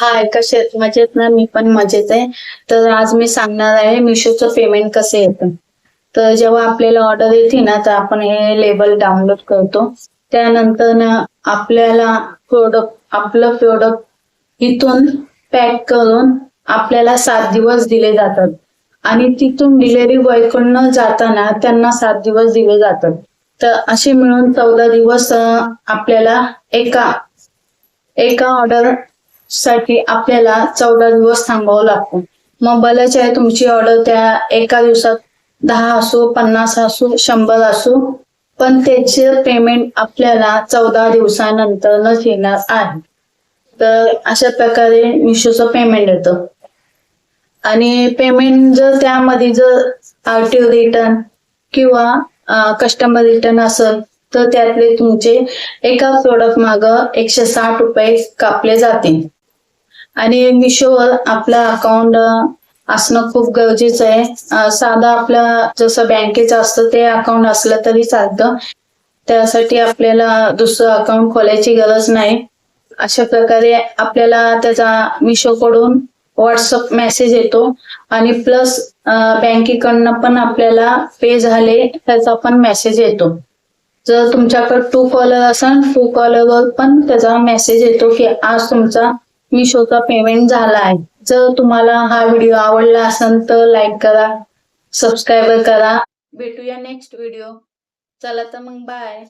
हाय कसे मजेत ना? मी पण मजेत आहे. तर आज मी सांगणार आहे मिशोचं पेमेंट कसे येतं. तर जेव्हा आपल्याला ऑर्डर येते ना तर आपण हे लेबल डाउनलोड करतो. त्यानंतर ना आपल्याला प्रोडक्ट आपलं प्रोडक्ट इथून पॅक करून आपल्याला सात दिवस दिले जातात. आणि तिथून डिलेवरी बॉयकडनं जाताना त्यांना सात दिवस दिले जातात. तर असे मिळून चौदा दिवस आपल्याला एका एका ऑर्डर साठी आपल्याला चौदा दिवस थांबावं लागतो. मग आहे तुमची ऑर्डर त्या एका दिवसात दहा असो पन्नास असो शंभर असो पण त्याचे पेमेंट आपल्याला चौदा दिवसानंतरच येणार आहे. तर अशा प्रकारे मिशोचं पेमेंट येतं. आणि पेमेंट जर त्यामध्ये जर आरटीओ रिटर्न किंवा कस्टमर रिटर्न असेल तर त्यातले तुमचे एका प्रोडक्ट माग एकशे साठ रुपये कापले जातील. आणि मिशोवर आपलं अकाउंट असणं खूप गरजेचं आहे. साधा आपलं जसं बँकेचं असतं ते अकाउंट असलं तरी चालतं. त्यासाठी आपल्याला दुसरं अकाउंट खोलायची गरज नाही. अशा प्रकारे आपल्याला त्याचा मिशोकडून व्हॉट्सअप मेसेज येतो. आणि प्लस बँकेकडनं पण आपल्याला पे झाले त्याचा पण मेसेज येतो. जर तुमच्याकडे टू कॉलर असेल टू कॉलरवर पण त्याचा मेसेज येतो की आज तुमचा मिशोचा पेमेंट झाला आहे जर तुम्हाला हा व्हिडिओ आवडला असेल तर लाईक करा सबस्क्राईब करा. भेटूया नेक्स्ट व्हिडिओ चला तर मग बाय